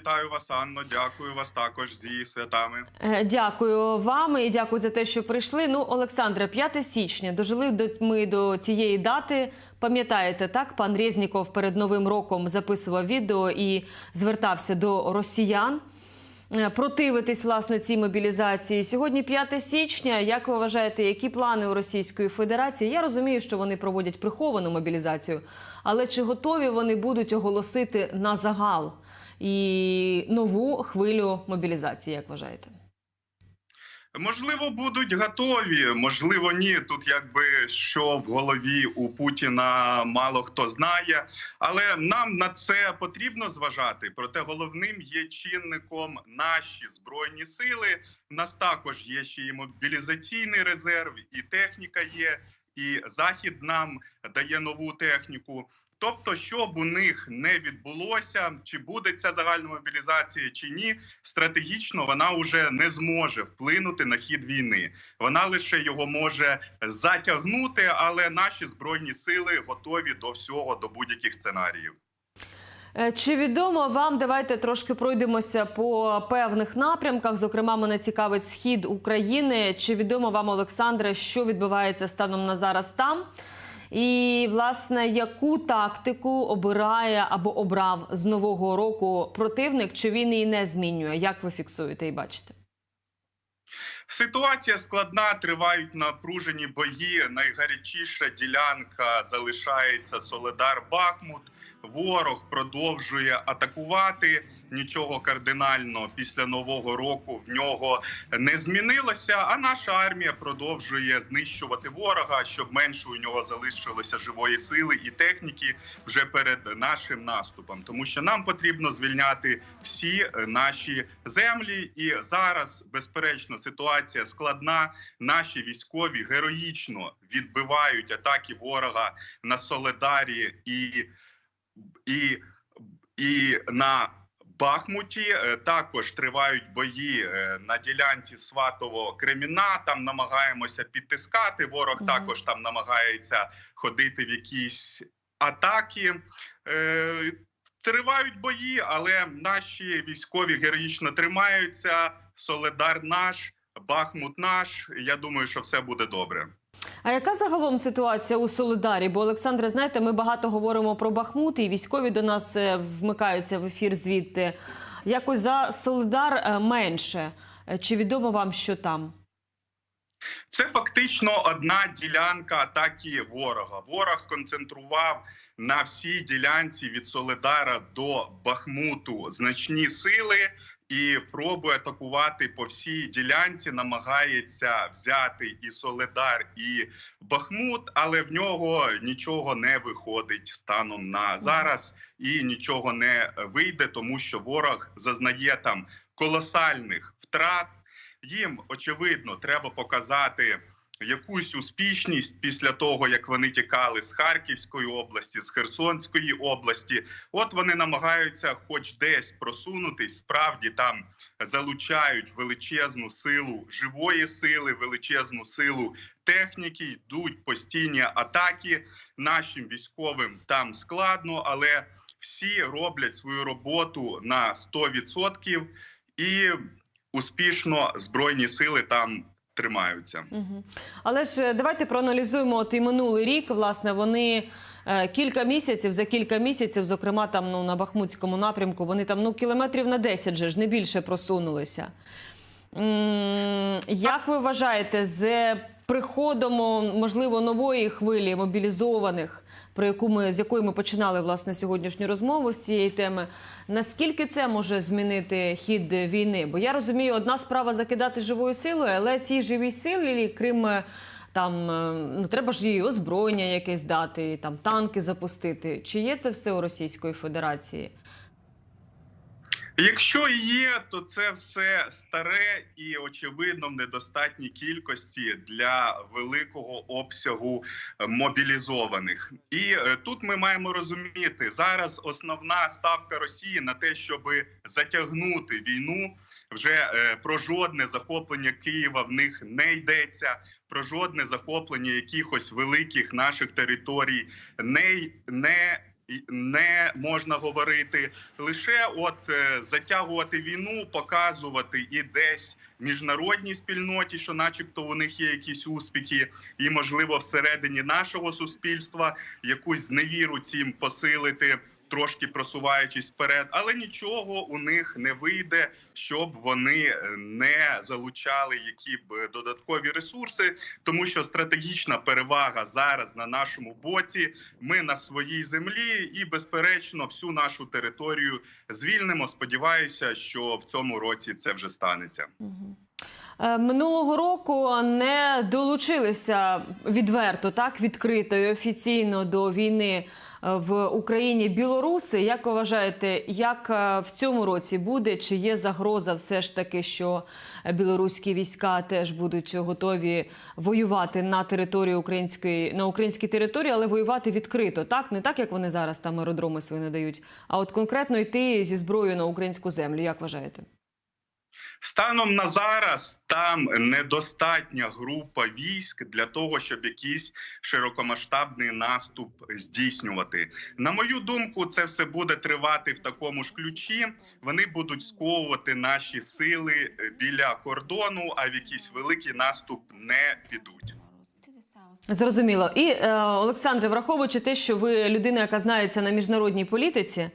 Вітаю вас, Анно. Дякую вас також зі святами. Е, Дякую вам і дякую за те, що прийшли. Ну, Олександре, 5 січня. Дожили до ми до цієї дати. Пам'ятаєте, так пан Резніков перед новим роком записував відео і звертався до росіян. е, Противитись власне цій мобілізації сьогодні 5 січня. Як ви вважаєте, які плани у Російської Федерації? Я розумію, що вони проводять приховану мобілізацію, але чи готові вони будуть оголосити на загал і нову хвилю мобілізації? Як вважаєте? Можливо, будуть готові, можливо, ні. Тут якби що в голові у Путіна мало хто знає, але нам на це потрібно зважати. Проте головним є чинником наші збройні сили. У нас також є ще і мобілізаційний резерв, і техніка є, і захід нам дає нову техніку. Тобто, щоб у них не відбулося, чи буде ця загальна мобілізація, чи ні, стратегічно вона вже не зможе вплинути на хід війни. Вона лише його може затягнути, але наші збройні сили готові до всього, до будь-яких сценаріїв. Е, Чи відомо вам? Давайте трошки пройдемося по певних напрямках. Зокрема, мене цікавить схід України. Чи відомо вам, Олександре, що відбувається станом на зараз там? І власне, яку тактику обирає або обрав з нового року противник? Чи він її не змінює? Як ви фіксуєте і бачите? Ситуація складна, тривають напружені бої. Найгарячіша ділянка залишається Соледар Бахмут. Ворог продовжує атакувати. Нічого кардинально після нового року в нього не змінилося. А наша армія продовжує знищувати ворога, щоб менше у нього залишилося живої сили і техніки вже перед нашим наступом. Тому що нам потрібно звільняти всі е, наші землі. І зараз, безперечно, ситуація складна. Наші військові героїчно відбивають атаки ворога на Соледарі і, і, і на Бахмуті Е, також тривають бої е, на ділянці Сватово Креміна. Там намагаємося підтискати. Ворог Мгм. також там намагається ходити в якісь атаки. Е, Тривають бої, але наші військові героїчно тримаються. Соледар наш, Бахмут наш. Я думаю, що все буде добре. А яка загалом ситуація у Солидарі? Бо Олександре, знаєте, ми багато говоримо про Бахмут, і військові до нас е, вмикаються в ефір звідти. Якось за Солидар е, менше. Е, Чи відомо вам, що там? Це фактично одна ділянка атаки ворога. Ворог сконцентрував на всій ділянці від Соледара до Бахмуту значні сили і пробує атакувати по всій ділянці. Намагається взяти і Соледар, і Бахмут, але в нього нічого не виходить станом на зараз і нічого не вийде, тому що ворог зазнає там колосальних втрат. Їм очевидно треба показати якусь успішність після того, як вони тікали з Харківської області, з Херсонської області. От вони намагаються, хоч десь просунутись, справді там залучають величезну силу живої сили, величезну силу техніки. Йдуть постійні атаки. Нашим військовим там складно, але всі роблять свою роботу на 100% і успішно збройні сили там тримаються. Але ж е, давайте проаналізуємо от і минулий рік. Власне, вони е, кілька місяців, за кілька місяців, зокрема там ну, на Бахмутському напрямку, вони там ну, кілометрів на 10 же ж не більше просунулися. Як ви вважаєте, з приходом, можливо, нової хвилі мобілізованих, про яку ми з якої ми починали власне сьогоднішню розмову з цієї теми, наскільки це може змінити хід війни? Бо я розумію, одна справа закидати живою силою, але цій живій силі, крім е, там, е, ну треба ж її озброєння якесь дати, там танки запустити. Чи є це все у Російської Федерації? Якщо є, то це все старе і очевидно в недостатній кількості для великого обсягу е, мобілізованих. І е, тут ми маємо розуміти зараз. Основна ставка Росії на те, щоб затягнути війну, вже е, про жодне захоплення Києва в них не йдеться. Про жодне захоплення якихось великих наших територій не, не не можна говорити. Лише от е, затягувати війну, показувати і десь міжнародній спільноті, що, начебто, у них є якісь успіхи, і можливо всередині нашого суспільства якусь зневіру цим посилити. Трошки просуваючись вперед, але нічого у них не вийде, щоб вони е, не залучали які б додаткові ресурси, тому що стратегічна перевага зараз на нашому боці. Ми на своїй землі і, безперечно, всю нашу територію звільнимо. Сподіваюся, що в цьому році це вже станеться. Е, Минулого року не долучилися відверто, так відкрито і офіційно до війни в Україні білоруси. Як ви вважаєте, як е, в цьому році буде? Чи є загроза все ж таки, що білоруські війська теж будуть готові воювати на території української на українській території, але воювати відкрито? Так не так, як вони зараз там аеродроми свої надають, а от конкретно йти зі зброєю на українську землю. Як вважаєте? Станом на зараз там недостатня група військ для того, щоб якийсь широкомасштабний наступ здійснювати. На мою думку, це все буде тривати в такому ж ключі. Вони будуть сковувати наші сили е, біля кордону, а в якийсь великий наступ не підуть. Зрозуміло. І е, Олександре, враховуючи те, що ви людина, яка знається на міжнародній політиці.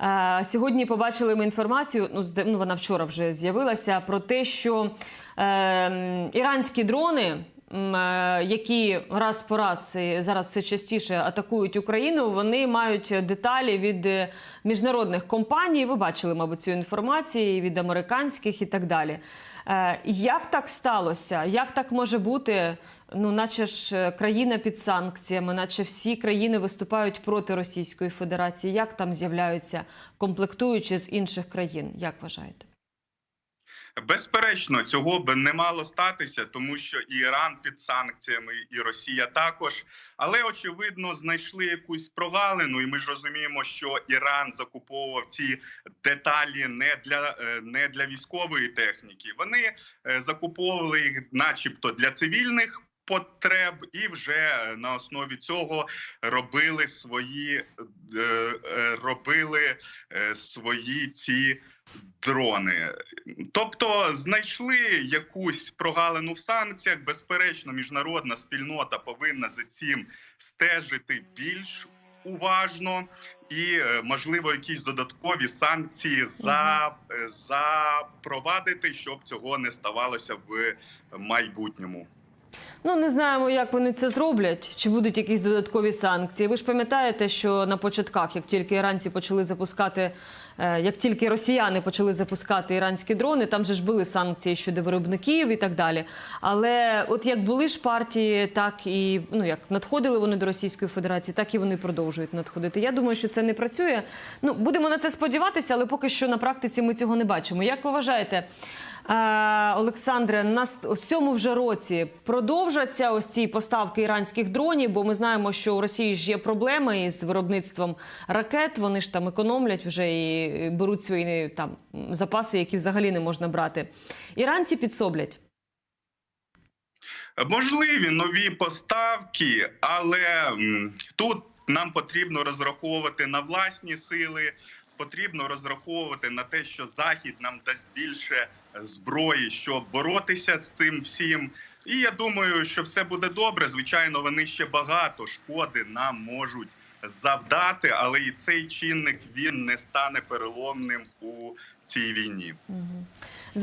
Е, Сьогодні побачили ми інформацію. Ну, ну вона вчора вже з'явилася про те, що е, іранські дрони, е, які раз по раз зараз все частіше атакують Україну, вони мають деталі від е, міжнародних компаній. Ви бачили, мабуть, цю інформацію від американських і так далі. Як так сталося? Як так може бути? Ну, наче ж е, країна під санкціями, наче всі країни виступають проти Російської Федерації. Як там з'являються комплектуючі з інших країн? Як вважаєте? Безперечно, цього би не мало статися, тому що і Іран під санкціями, і Росія також. Але очевидно знайшли якусь прогалину, і ми ж розуміємо, що Іран закуповував ці деталі не для е, не для військової техніки. Вони е, закуповували їх, начебто, для цивільних. Потреб і вже на основі цього робили свої е, е, робили е, свої ці дрони. Тобто знайшли якусь прогалину в санкціях. Безперечно, міжнародна спільнота повинна за цим стежити більш уважно і, можливо, якісь додаткові санкції за, запровадити, щоб цього не ставалося в майбутньому. Ну не знаємо, як вони це зроблять, чи будуть якісь додаткові санкції. Ви ж пам'ятаєте, що на початках, як тільки іранці почали запускати, е, як тільки росіяни почали запускати іранські дрони, там же ж були санкції щодо виробників і так далі. Але от як були ж партії, так і ну як надходили вони до Російської Федерації, так і вони продовжують надходити. Я думаю, що це не працює. Ну будемо на це сподіватися, але поки що на практиці ми цього не бачимо. Як ви вважаєте? Олександре, нас в цьому вже році продовжаться ось ці поставки іранських дронів, бо ми знаємо, що у Росії ж є проблеми із виробництвом ракет. Вони ж там економлять вже і беруть свої там запаси, які взагалі не можна брати. Іранці підсоблять. Можливі нові поставки, але тут нам потрібно розраховувати на власні сили. Потрібно розраховувати на те, що захід нам дасть більше зброї, щоб боротися з цим всім. І я думаю, що все буде добре. Звичайно, вони ще багато шкоди нам можуть завдати, але і цей чинник він не стане переломним у цій війні.